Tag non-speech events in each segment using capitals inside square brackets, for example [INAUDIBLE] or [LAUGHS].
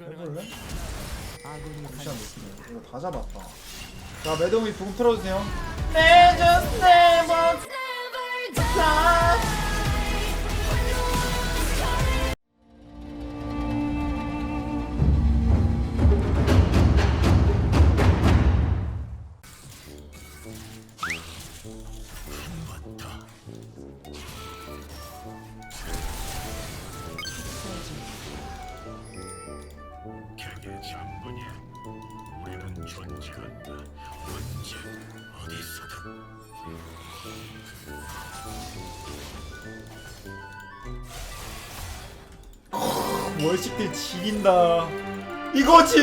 해볼래? 무시한 느낌이야 이거 다 잡았다. 자 매dom이 붕 틀어주세요. 객의 월식들 지린다. 이거지?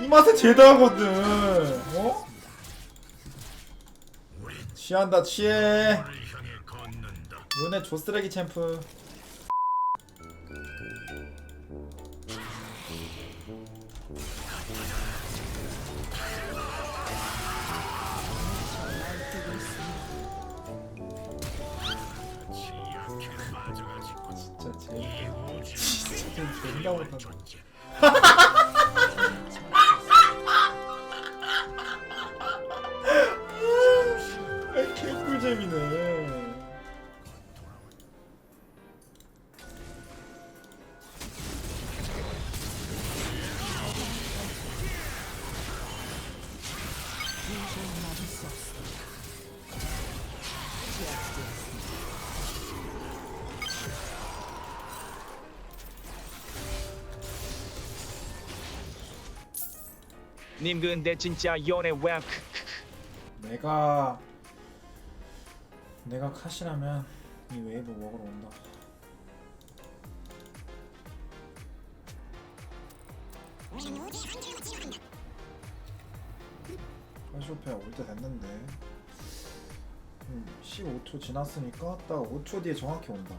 이 맛에 제다하거든. 어? 취한다 취해. 요네 조쓰레기 챔프 존나 못한다 [LAUGHS] 님 근데 진짜 연애 왜 내가 내가 카시라면 이 웨이브 먹으러 온다. 카시오페아 올때 됐는데. 음, 15초 지났으니까 딱 5초 뒤에 정확히 온다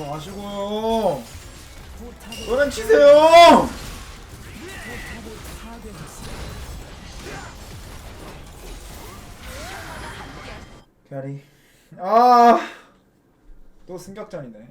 들어가시고요. 노래 치세요. 캐리. 아 또 승격전이네.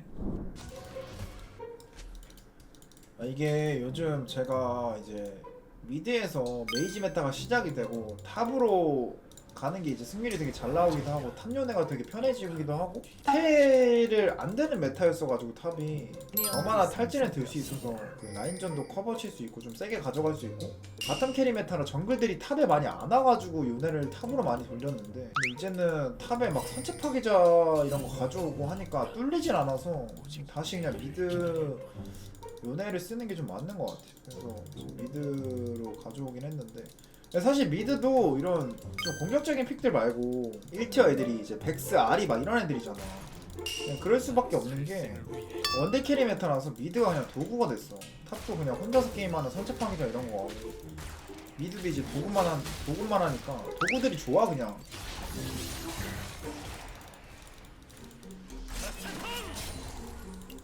아, 이게 요즘 제가 이제 미드에서 메이지 메타가 시작이 되고 탑으로 가는 게 이제 승률이 되게 잘 나오기도 하고 탑요네가 되게 편해지기도 하고 텔을 안 되는 메타였어가지고 탑이 얼마나 탈진을 들 수 있어서 그 라인전도 커버 칠 수 있고 좀 세게 가져갈 수 있고 바텀 캐리 메타라 정글들이 탑에 많이 안 와가지고 요네를 탑으로 많이 돌렸는데 이제는 탑에 막 선체 파괴자 이런 거 가져오고 하니까 뚫리진 않아서 지금 다시 그냥 미드 요네를 쓰는 게 좀 맞는 것 같아. 그래서 미드로 가져오긴 했는데. 사실 미드도 이런 좀 공격적인 픽들 말고 1티어 애들이 이제 백스, 아리 막 이런 애들이잖아. 그냥 그럴 수밖에 없는 게 원딜 캐리 메타라서 미드가 그냥 도구가 됐어. 탑도 그냥 혼자서 게임하는 선체팡이자 이런 거 미드도 이제 도구만 한 도구만 하니까 도구들이 좋아 그냥.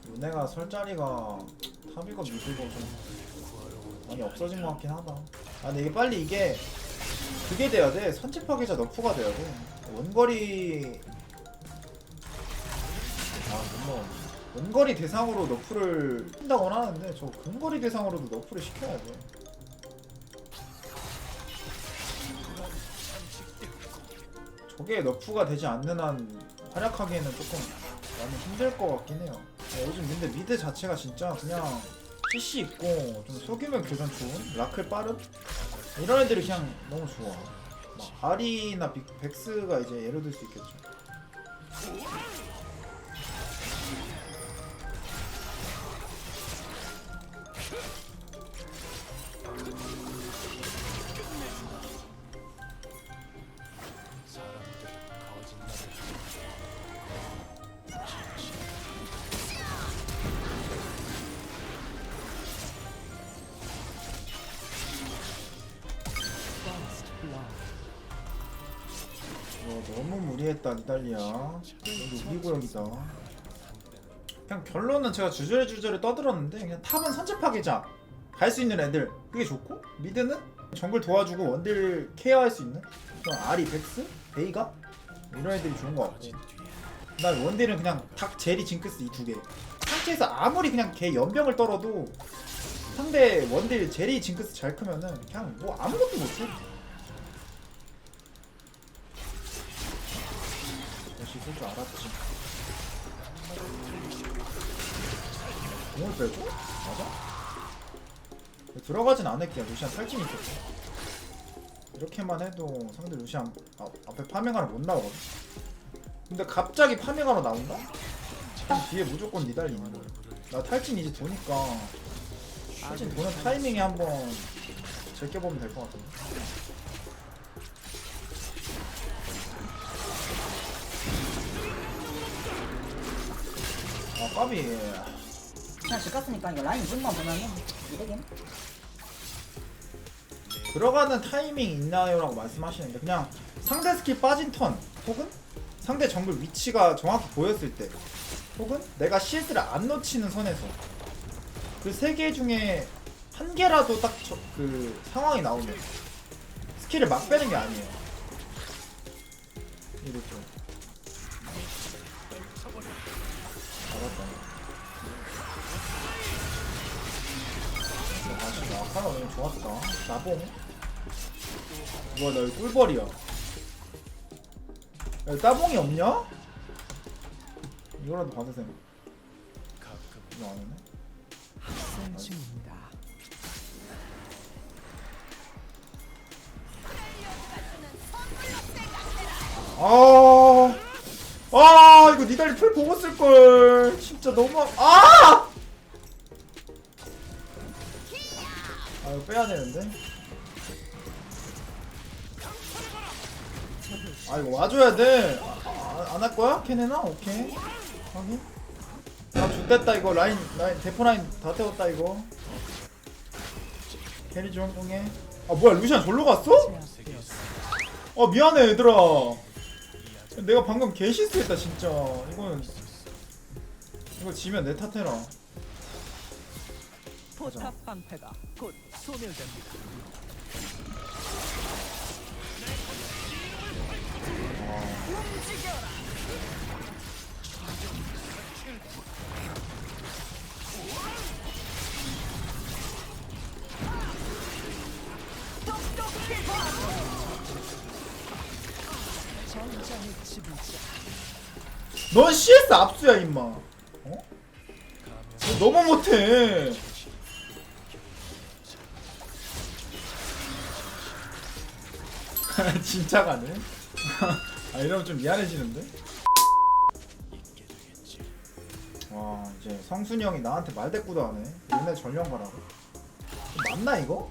요네가 설 자리가 탑이고 미드고 좀 많이 없어진 것 같긴 하다. 아 근데 이게 빨리 이게 그게 돼야 돼. 선체 파괴자 너프가 돼야 돼. 원거리 아 물론 원거리 대상으로 너프를 한다고 하는데 저 근거리 대상으로도 너프를 시켜야 돼. 저게 너프가 되지 않는 한 활약하기에는 조금 많이 힘들 것 같긴 해요. 네, 요즘 근데 미드 자체가 진짜 그냥 CC 있고 좀 소규모 교전 좋은 라클 빠른 이런 애들이 그냥 너무 좋아. 막 아리나 빅, 백스가 이제 예를 들 수 있겠죠. 너무 무리했다 니달리야 여기 우리 구역이다. 그냥 결론은 제가 주저리주저리 떠들었는데 그냥 탑은 선제 파괴자. 갈 수 있는 애들. 그게 좋고 미드는 정글 도와주고 원딜 케어할 수 있는? 그냥 아리, 백스, 베이가? 이런 애들이 좋은 것 같고 난 원딜은 그냥 닭, 제리, 징크스 이 두 개. 상체에서 아무리 그냥 개 연병을 떨어도 상대 원딜 제리, 징크스 잘 크면은 그냥 뭐 아무것도 못해 역시 쓸줄 알았지. 공을 빼고? 맞아? 들어가진 않을게요. 루시안 탈진이 있었어 이렇게만 해도 상대 루시안 아, 앞에 파밍하러 못 나오거든? 근데 갑자기 파밍하러 나온다? 뒤에 무조건 니달리 있는 거야 나 탈진 이제 도니까 탈진 도는 타이밍에 한번 제껴보면 될 것 같은데 아 까비 그냥 집 갔으니까 이거 라인 좀만 보면은 이득임. 들어가는 타이밍 있나요? 라고 말씀하시는데 그냥 상대 스킬 빠진 턴 혹은 상대 정글 위치가 정확히 보였을 때 혹은 내가 CS를 안 놓치는 선에서 그 세 개 중에 한 개라도 딱 그 상황이 나오면 스킬을 막 빼는 게 아니에요 이렇게 좋았다. 나봉. 뭐야 나 여기 꿀벌이야. 야 따봉이 없냐? 이거라도 받으세요 이거 안 오네? 아, 아 이거 니달리 풀 보고 쓸걸. 진짜 너무 아! 빼야 되는데? 아 이거 와줘야 돼안 할 거야? 캐네나? 오케이. 확인. 아 좋됐다 이거. 라인 라인 대포 라인 다 태웠다 이거. 캐리 좀 뽕해. 아 뭐야 루시안 절로 갔어? 어 미안해 얘들아. 내가 방금 개실수했다 진짜. 이거는 이거 지면 내 탓해라 포탑 방패가 곧 소멸됩니다. 지불자 넌 CS 압수야 임마 어? 너 너무 못해 [LAUGHS] 진짜 가네 [LAUGHS] 아 이러면 좀 미안해지는데 와 이제 성순이 형이 나한테 말대꾸도 하네 얘네 전령 가라고 맞나 이거?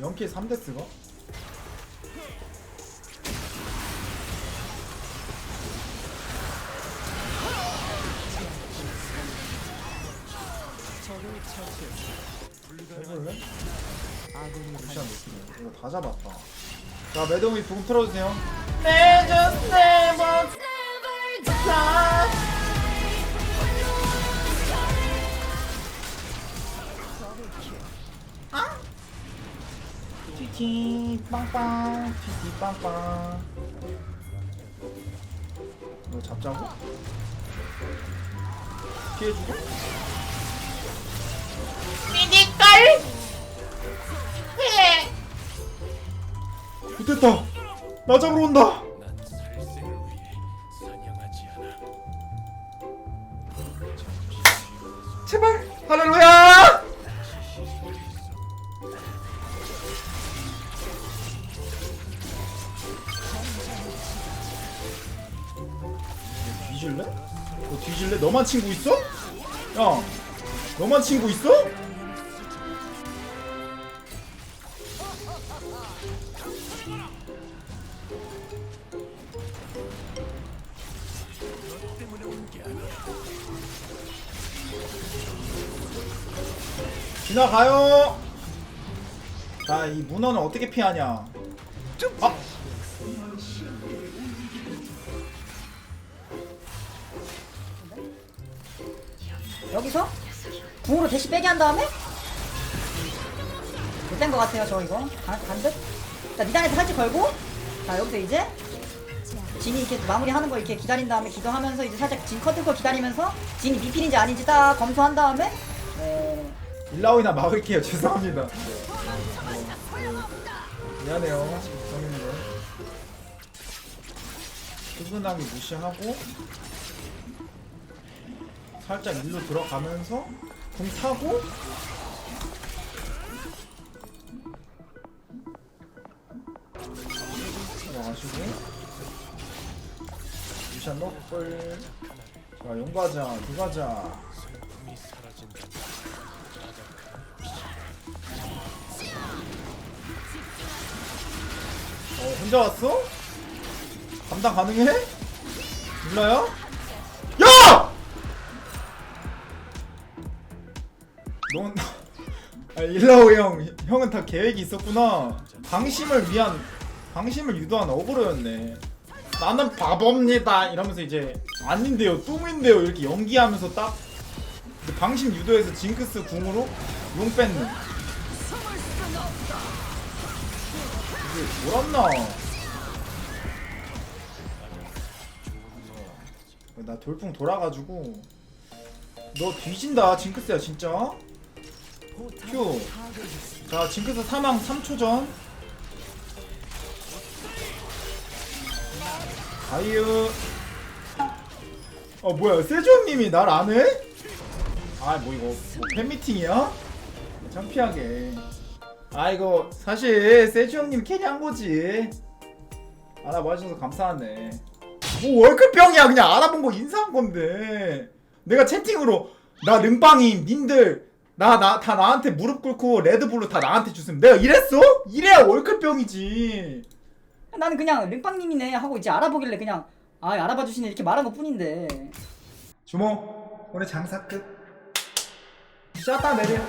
0킬 3데스가? 적을 처치했습니다. 해볼래? 루시안 느낌이야. 이거 다 잡았다. 자, 매dom이 부금 틀어주세요. 내 just never. 아? 티티 빵빵 티티 빵빵 이거 잡자고? 피해주고? 됐다. 나 잡으러 온다. 난 살생을 위해 사냥하지 않아. 제발 할렐루야. 뒤질래? 너 뒤질래? 너만 친구 있어? 야, 너만 친구 있어? 지나가요. 자, 이 문어는 어떻게 피하냐? 아. 여기서 궁으로 대시 빼게 한 다음에 못된 것 같아요 저 이거 반듯 자 미단에서 살짝 걸고 자 여기서 이제 진이 이렇게 마무리하는 거 이렇게 기다린 다음에 기도하면서 이제 살짝 진 커트거 기다리면서 진이 미필인지 아닌지 딱 검토한 다음에 네. 일라오이나 막을게요. [LAUGHS] 죄송합니다. 미안해요, 형님들. 푸근하게 무시하고 살짝 일로 들어가면서 궁 타고 들어가시고 미션 노플 자 용가자 두가자 혼자 왔어? 감당 가능해? 몰라요? 야! 넌, [LAUGHS] 아, 일라오 형, 형은 다 계획이 있었구나. 방심을 위한, 방심을 유도한 어그로였네. 나는 바보입니다. 이러면서 이제, 아닌데요, 뚱인데요. 이렇게 연기하면서 딱, 방심 유도해서 징크스 궁으로 용 뺏는. 돌았나? 나 돌풍 돌아가지고 너 뒤진다 징크스야 진짜 큐. 자 징크스 사망 3초 전 아이유 어 뭐야 세주님이 날 안해? 아 뭐 이거 뭐 팬미팅이야? 창피하게 아 이거 사실 세주 형님 캐리한 거지. 알아봐 주셔서 감사하네. 뭐 월급병이야 그냥. 알아본 거 인사한 건데. 내가 채팅으로 나 능빵임 님들. 나 나 다 나한테 무릎 꿇고 레드불로 다 나한테 주세요 내가 이랬어? 이래야 월급병이지. 나는 그냥 림빵님이네 하고 이제 알아보길래 그냥 아 알아봐 주시네. 이렇게 말한 것 뿐인데. 주모 오늘 장사 끝. 샷다 내려